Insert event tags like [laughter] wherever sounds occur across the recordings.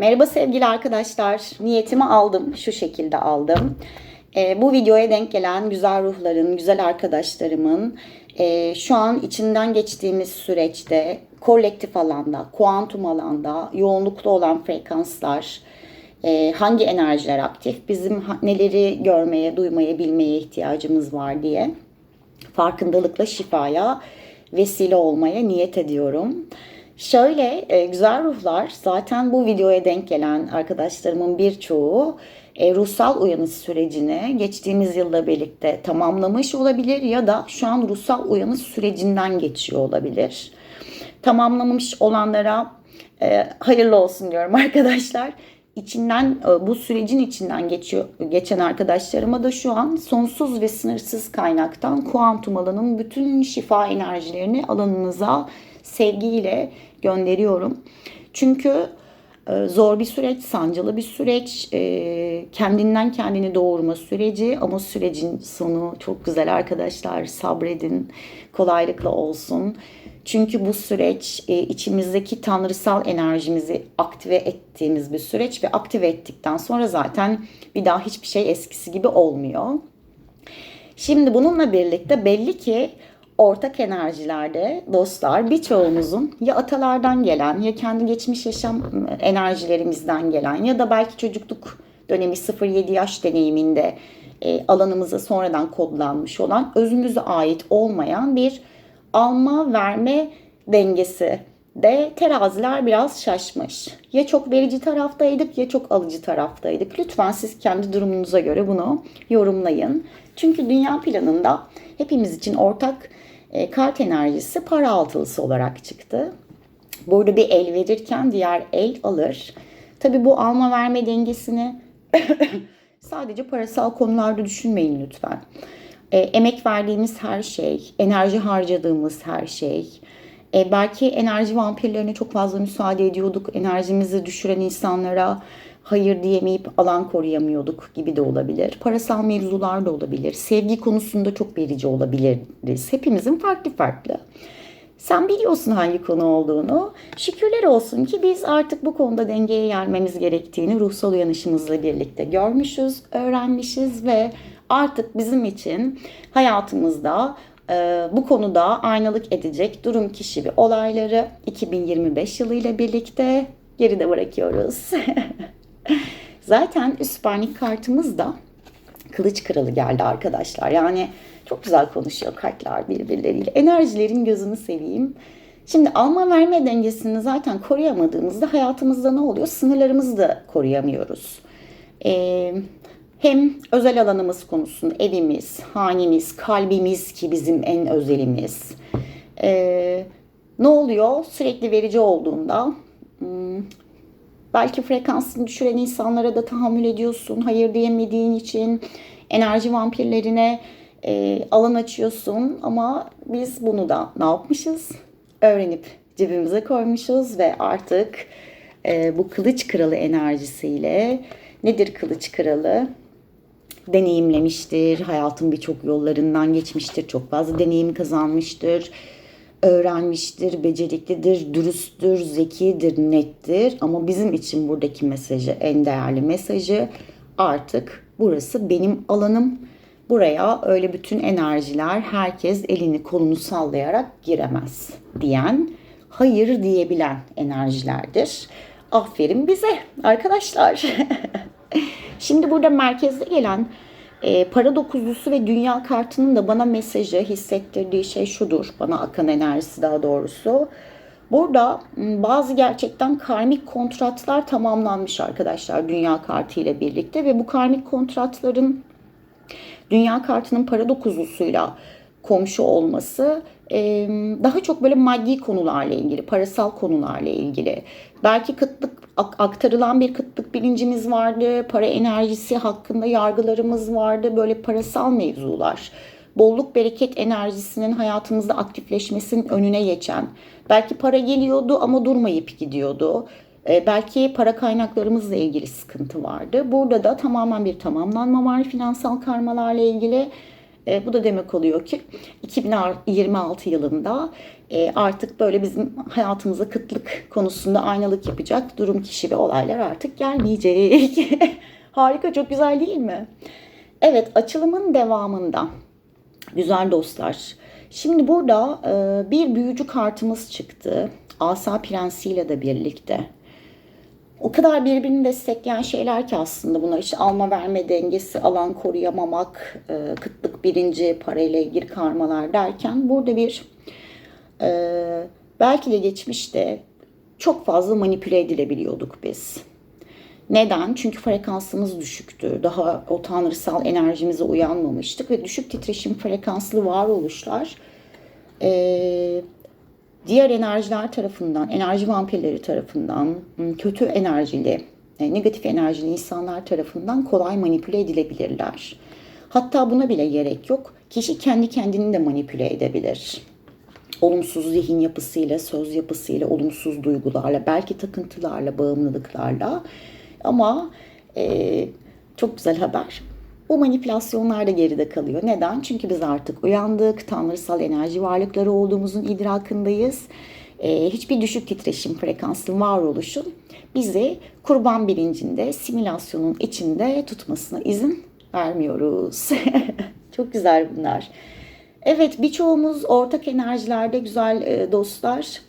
Merhaba sevgili arkadaşlar. Niyetimi aldım. Şu şekilde aldım. Ee, bu videoya denk gelen güzel ruhların, güzel arkadaşlarımın e, şu an içinden geçtiğimiz süreçte kolektif alanda, kuantum alanda yoğunluklu olan frekanslar, e, hangi enerjiler aktif, bizim neleri görmeye, duymaya, bilmeye ihtiyacımız var diye farkındalıkla şifaya vesile olmaya niyet ediyorum. Şöyle e, güzel ruhlar zaten bu videoya denk gelen arkadaşlarımın birçoğu e, ruhsal uyanış sürecini geçtiğimiz yılla birlikte tamamlamış olabilir ya da şu an ruhsal uyanış sürecinden geçiyor olabilir. Tamamlamış olanlara e, hayırlı olsun diyorum [laughs] arkadaşlar. İçinden e, bu sürecin içinden geçiyor geçen arkadaşlarıma da şu an sonsuz ve sınırsız kaynaktan kuantum alanın bütün şifa enerjilerini alanınıza sevgiyle gönderiyorum. Çünkü e, zor bir süreç, sancılı bir süreç, e, kendinden kendini doğurma süreci ama sürecin sonu çok güzel arkadaşlar. Sabredin, kolaylıkla olsun. Çünkü bu süreç e, içimizdeki tanrısal enerjimizi aktive ettiğimiz bir süreç ve aktive ettikten sonra zaten bir daha hiçbir şey eskisi gibi olmuyor. Şimdi bununla birlikte belli ki ortak enerjilerde dostlar birçoğumuzun ya atalardan gelen ya kendi geçmiş yaşam enerjilerimizden gelen ya da belki çocukluk dönemi 0-7 yaş deneyiminde e, alanımıza sonradan kodlanmış olan özümüze ait olmayan bir alma verme dengesi de teraziler biraz şaşmış. Ya çok verici taraftaydık ya çok alıcı taraftaydık. Lütfen siz kendi durumunuza göre bunu yorumlayın. Çünkü dünya planında hepimiz için ortak e, kart enerjisi para altılısı olarak çıktı. Burada bir el verirken diğer el alır. Tabi bu alma verme dengesini [coughs] sadece parasal konularda düşünmeyin lütfen. E, emek verdiğimiz her şey, enerji harcadığımız her şey, e, belki enerji vampirlerine çok fazla müsaade ediyorduk. Enerjimizi düşüren insanlara hayır diyemeyip alan koruyamıyorduk gibi de olabilir. Parasal mevzular da olabilir. Sevgi konusunda çok verici olabiliriz. Hepimizin farklı farklı. Sen biliyorsun hangi konu olduğunu. Şükürler olsun ki biz artık bu konuda dengeye gelmemiz gerektiğini ruhsal uyanışımızla birlikte görmüşüz, öğrenmişiz ve artık bizim için hayatımızda e, bu konuda aynalık edecek durum kişi ve olayları 2025 yılıyla birlikte geride bırakıyoruz. [laughs] Zaten üst parnik kartımız da Kılıç Kralı geldi arkadaşlar. Yani çok güzel konuşuyor kartlar birbirleriyle. Enerjilerin gözünü seveyim. Şimdi alma verme dengesini zaten koruyamadığımızda hayatımızda ne oluyor? Sınırlarımızı da koruyamıyoruz. Ee, hem özel alanımız konusunda evimiz, hanemiz, kalbimiz ki bizim en özelimiz. Ee, ne oluyor? Sürekli verici olduğunda hmm, belki frekansını düşüren insanlara da tahammül ediyorsun. Hayır diyemediğin için enerji vampirlerine e, alan açıyorsun. Ama biz bunu da ne yapmışız? Öğrenip cebimize koymuşuz ve artık e, bu kılıç kralı enerjisiyle nedir kılıç kralı? Deneyimlemiştir. Hayatın birçok yollarından geçmiştir. Çok fazla deneyim kazanmıştır. Öğrenmiştir, beceriklidir, dürüsttür, zekidir, nettir. Ama bizim için buradaki mesajı, en değerli mesajı artık burası benim alanım. Buraya öyle bütün enerjiler herkes elini kolunu sallayarak giremez diyen, hayır diyebilen enerjilerdir. Aferin bize arkadaşlar. [laughs] Şimdi burada merkezde gelen e, para dokuzlusu ve dünya kartının da bana mesajı hissettirdiği şey şudur. Bana akan enerjisi daha doğrusu. Burada bazı gerçekten karmik kontratlar tamamlanmış arkadaşlar dünya kartı ile birlikte ve bu karmik kontratların dünya kartının para dokuzlusuyla komşu olması daha çok böyle maddi konularla ilgili, parasal konularla ilgili. Belki kıtlık aktarılan bir kıtlık bilincimiz vardı, para enerjisi hakkında yargılarımız vardı, böyle parasal mevzular. Bolluk bereket enerjisinin hayatımızda aktifleşmesinin önüne geçen. Belki para geliyordu ama durmayıp gidiyordu. E, belki para kaynaklarımızla ilgili sıkıntı vardı. Burada da tamamen bir tamamlanma var finansal karmalarla ilgili. E, bu da demek oluyor ki 2026 yılında e, artık böyle bizim hayatımıza kıtlık konusunda aynalık yapacak durum kişi ve olaylar artık gelmeyecek. [laughs] Harika, çok güzel değil mi? Evet, açılımın devamında güzel dostlar. Şimdi burada e, bir büyücü kartımız çıktı. Asa Prensiyle de birlikte. O kadar birbirini destekleyen şeyler ki aslında bunlar işte alma verme dengesi, alan koruyamamak, e, kıtlık birinci, parayla ilgili karmalar derken burada bir e, belki de geçmişte çok fazla manipüle edilebiliyorduk biz. Neden? Çünkü frekansımız düşüktü. Daha o tanrısal enerjimize uyanmamıştık ve düşük titreşim frekanslı varoluşlar e, diğer enerjiler tarafından, enerji vampirleri tarafından, kötü enerjili, e, negatif enerjili insanlar tarafından kolay manipüle edilebilirler. Hatta buna bile gerek yok. Kişi kendi kendini de manipüle edebilir. Olumsuz zihin yapısıyla, söz yapısıyla, olumsuz duygularla, belki takıntılarla, bağımlılıklarla. Ama e, çok güzel haber. Bu manipülasyonlar da geride kalıyor. Neden? Çünkü biz artık uyandık, tanrısal enerji varlıkları olduğumuzun idrakındayız. Ee, hiçbir düşük titreşim frekanslı varoluşun bizi kurban bilincinde, simülasyonun içinde tutmasına izin vermiyoruz. [laughs] Çok güzel bunlar. Evet birçoğumuz ortak enerjilerde güzel e, dostlar.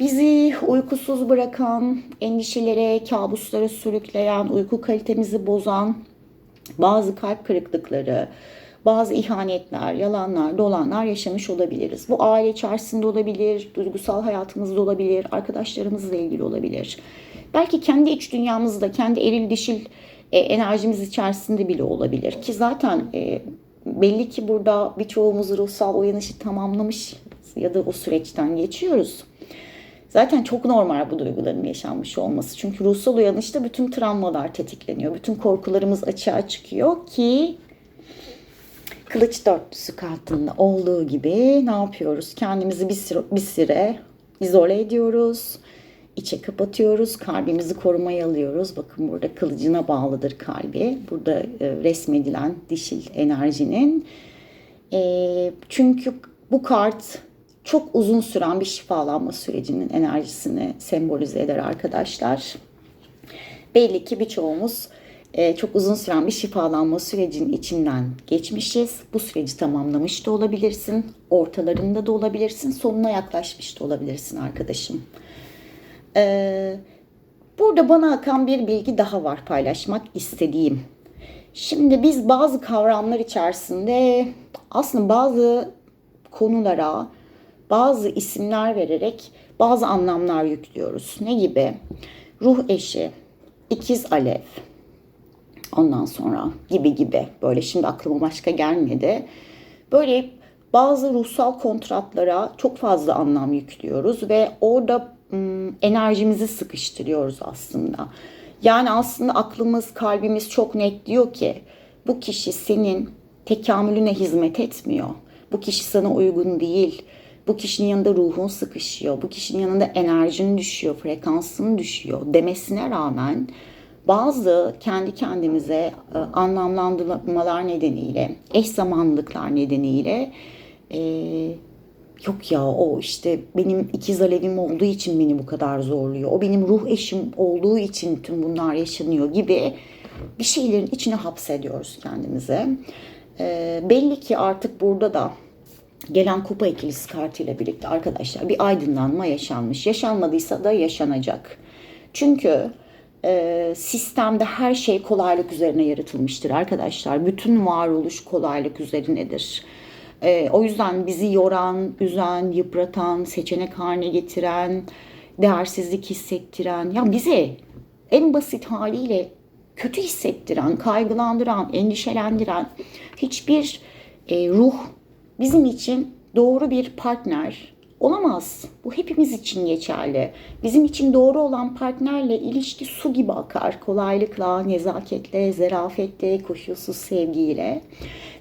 Bizi uykusuz bırakan, endişelere, kabuslara sürükleyen, uyku kalitemizi bozan, bazı kalp kırıklıkları, bazı ihanetler, yalanlar, dolanlar yaşamış olabiliriz. Bu aile içerisinde olabilir, duygusal hayatımızda olabilir, arkadaşlarımızla ilgili olabilir. Belki kendi iç dünyamızda, kendi eril dişil e, enerjimiz içerisinde bile olabilir. Ki zaten e, belli ki burada birçoğumuz ruhsal uyanışı tamamlamış ya da o süreçten geçiyoruz. Zaten çok normal bu duyguların yaşanmış olması. Çünkü ruhsal uyanışta bütün travmalar tetikleniyor. Bütün korkularımız açığa çıkıyor ki kılıç dörtlüsü kartında olduğu gibi ne yapıyoruz? Kendimizi bir süre, bir süre izole ediyoruz. içe kapatıyoruz. Kalbimizi korumaya alıyoruz. Bakın burada kılıcına bağlıdır kalbi. Burada e, resmedilen dişil enerjinin. E, çünkü bu kart çok uzun süren bir şifalanma sürecinin enerjisini sembolize eder arkadaşlar. Belli ki birçoğumuz e, çok uzun süren bir şifalanma sürecinin içinden geçmişiz. Bu süreci tamamlamış da olabilirsin. Ortalarında da olabilirsin. Sonuna yaklaşmış da olabilirsin arkadaşım. Ee, burada bana akan bir bilgi daha var paylaşmak istediğim. Şimdi biz bazı kavramlar içerisinde aslında bazı konulara bazı isimler vererek bazı anlamlar yüklüyoruz. Ne gibi? Ruh eşi, ikiz alev, ondan sonra gibi gibi. Böyle şimdi aklıma başka gelmedi. Böyle bazı ruhsal kontratlara çok fazla anlam yüklüyoruz ve orada enerjimizi sıkıştırıyoruz aslında. Yani aslında aklımız, kalbimiz çok net diyor ki bu kişi senin tekamülüne hizmet etmiyor. Bu kişi sana uygun değil bu kişinin yanında ruhun sıkışıyor, bu kişinin yanında enerjin düşüyor, frekansın düşüyor demesine rağmen bazı kendi kendimize e, anlamlandırmalar nedeniyle, eş zamanlılıklar nedeniyle e, yok ya o işte benim ikiz alevim olduğu için beni bu kadar zorluyor. O benim ruh eşim olduğu için tüm bunlar yaşanıyor gibi bir şeylerin içine hapsediyoruz kendimize. E, belli ki artık burada da gelen kupa ikilisi kartıyla birlikte arkadaşlar bir aydınlanma yaşanmış. Yaşanmadıysa da yaşanacak. Çünkü e, sistemde her şey kolaylık üzerine yaratılmıştır arkadaşlar. Bütün varoluş kolaylık üzerinedir. E, o yüzden bizi yoran, üzen, yıpratan, seçenek haline getiren, değersizlik hissettiren, ya bize en basit haliyle kötü hissettiren, kaygılandıran, endişelendiren hiçbir e, ruh bizim için doğru bir partner olamaz. Bu hepimiz için geçerli. Bizim için doğru olan partnerle ilişki su gibi akar. Kolaylıkla, nezaketle, zerafetle, koşulsuz sevgiyle.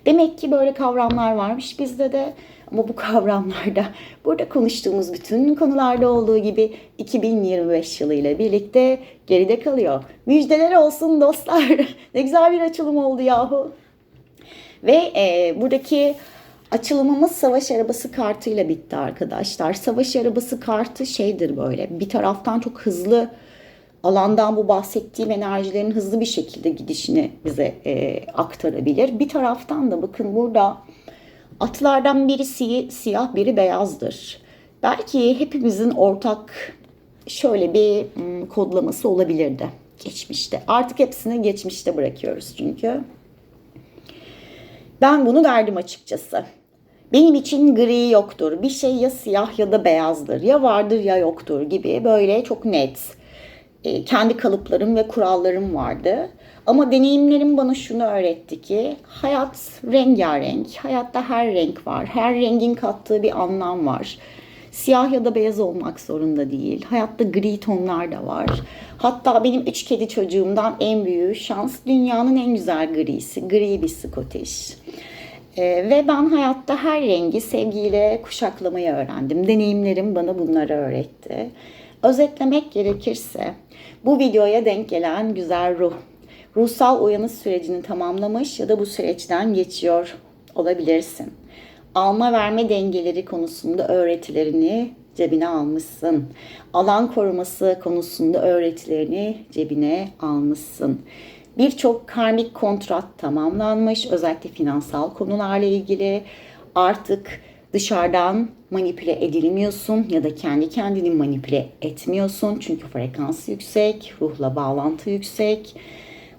Demek ki böyle kavramlar varmış bizde de. Ama bu [laughs] kavramlarda burada konuştuğumuz bütün konularda olduğu gibi 2025 yılı ile birlikte geride kalıyor. Müjdeler olsun dostlar. [laughs] ne güzel bir açılım oldu yahu. Ve e, buradaki açılımımız savaş arabası kartıyla bitti arkadaşlar. Savaş arabası kartı şeydir böyle bir taraftan çok hızlı alandan bu bahsettiğim enerjilerin hızlı bir şekilde gidişini bize e, aktarabilir. Bir taraftan da bakın burada atlardan birisi siyah biri beyazdır. Belki hepimizin ortak şöyle bir hmm, kodlaması olabilirdi geçmişte. Artık hepsini geçmişte bırakıyoruz çünkü. Ben bunu derdim açıkçası. Benim için gri yoktur. Bir şey ya siyah ya da beyazdır. Ya vardır ya yoktur gibi böyle çok net. E, kendi kalıplarım ve kurallarım vardı. Ama deneyimlerim bana şunu öğretti ki hayat rengarenk. Hayatta her renk var. Her rengin kattığı bir anlam var. Siyah ya da beyaz olmak zorunda değil. Hayatta gri tonlar da var. Hatta benim üç kedi çocuğumdan en büyüğü şans dünyanın en güzel grisi. Gri bir Scottish. Ee, ve ben hayatta her rengi sevgiyle kuşaklamayı öğrendim. Deneyimlerim bana bunları öğretti. Özetlemek gerekirse bu videoya denk gelen güzel ruh, ruhsal uyanış sürecini tamamlamış ya da bu süreçten geçiyor olabilirsin. Alma verme dengeleri konusunda öğretilerini cebine almışsın. Alan koruması konusunda öğretilerini cebine almışsın. Birçok karmik kontrat tamamlanmış. Özellikle finansal konularla ilgili. Artık dışarıdan manipüle edilmiyorsun ya da kendi kendini manipüle etmiyorsun. Çünkü frekansı yüksek, ruhla bağlantı yüksek.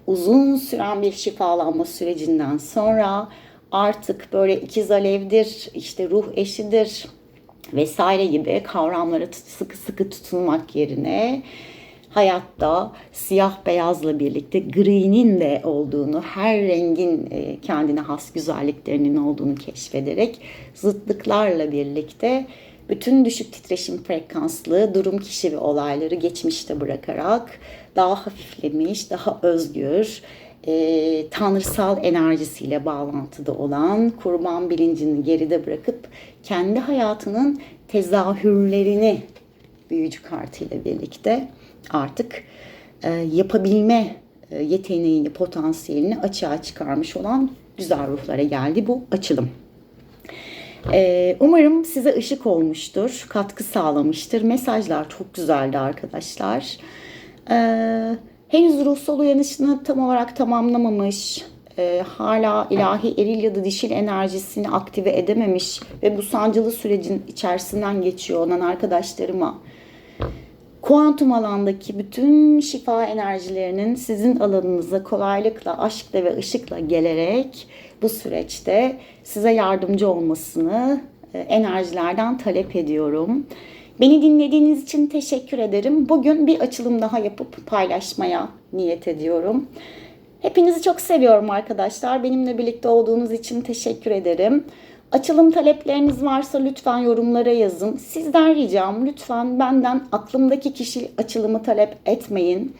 Uzun süren bir şifalanma sürecinden sonra artık böyle ikiz alevdir, işte ruh eşidir vesaire gibi kavramlara sıkı sıkı tutunmak yerine hayatta siyah beyazla birlikte gri'nin de olduğunu, her rengin e, kendine has güzelliklerinin olduğunu keşfederek zıtlıklarla birlikte bütün düşük titreşim frekanslı durum kişi ve olayları geçmişte bırakarak daha hafiflemiş, daha özgür, e, tanrısal enerjisiyle bağlantıda olan kurban bilincini geride bırakıp kendi hayatının tezahürlerini büyücü kartıyla birlikte artık e, yapabilme e, yeteneğini, potansiyelini açığa çıkarmış olan güzel ruhlara geldi bu açılım. E, umarım size ışık olmuştur, katkı sağlamıştır. Mesajlar çok güzeldi arkadaşlar. E, henüz ruhsal uyanışını tam olarak tamamlamamış, e, hala ilahi eril ya da dişil enerjisini aktive edememiş ve bu sancılı sürecin içerisinden geçiyor olan arkadaşlarıma kuantum alandaki bütün şifa enerjilerinin sizin alanınıza kolaylıkla, aşkla ve ışıkla gelerek bu süreçte size yardımcı olmasını e, enerjilerden talep ediyorum. Beni dinlediğiniz için teşekkür ederim. Bugün bir açılım daha yapıp paylaşmaya niyet ediyorum. Hepinizi çok seviyorum arkadaşlar. Benimle birlikte olduğunuz için teşekkür ederim. Açılım talepleriniz varsa lütfen yorumlara yazın. Sizden ricam lütfen benden aklımdaki kişi açılımı talep etmeyin.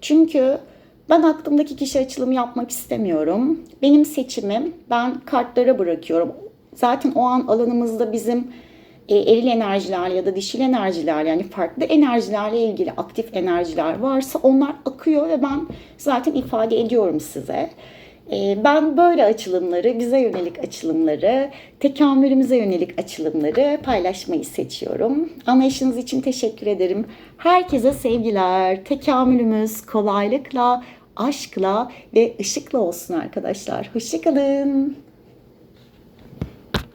Çünkü ben aklımdaki kişi açılımı yapmak istemiyorum. Benim seçimim. Ben kartlara bırakıyorum. Zaten o an alanımızda bizim e, eril enerjiler ya da dişil enerjiler yani farklı enerjilerle ilgili aktif enerjiler varsa onlar akıyor ve ben zaten ifade ediyorum size. E, ben böyle açılımları, bize yönelik açılımları, tekamülümüze yönelik açılımları paylaşmayı seçiyorum. Anlayışınız için teşekkür ederim. Herkese sevgiler. Tekamülümüz kolaylıkla, aşkla ve ışıkla olsun arkadaşlar. Hoşçakalın.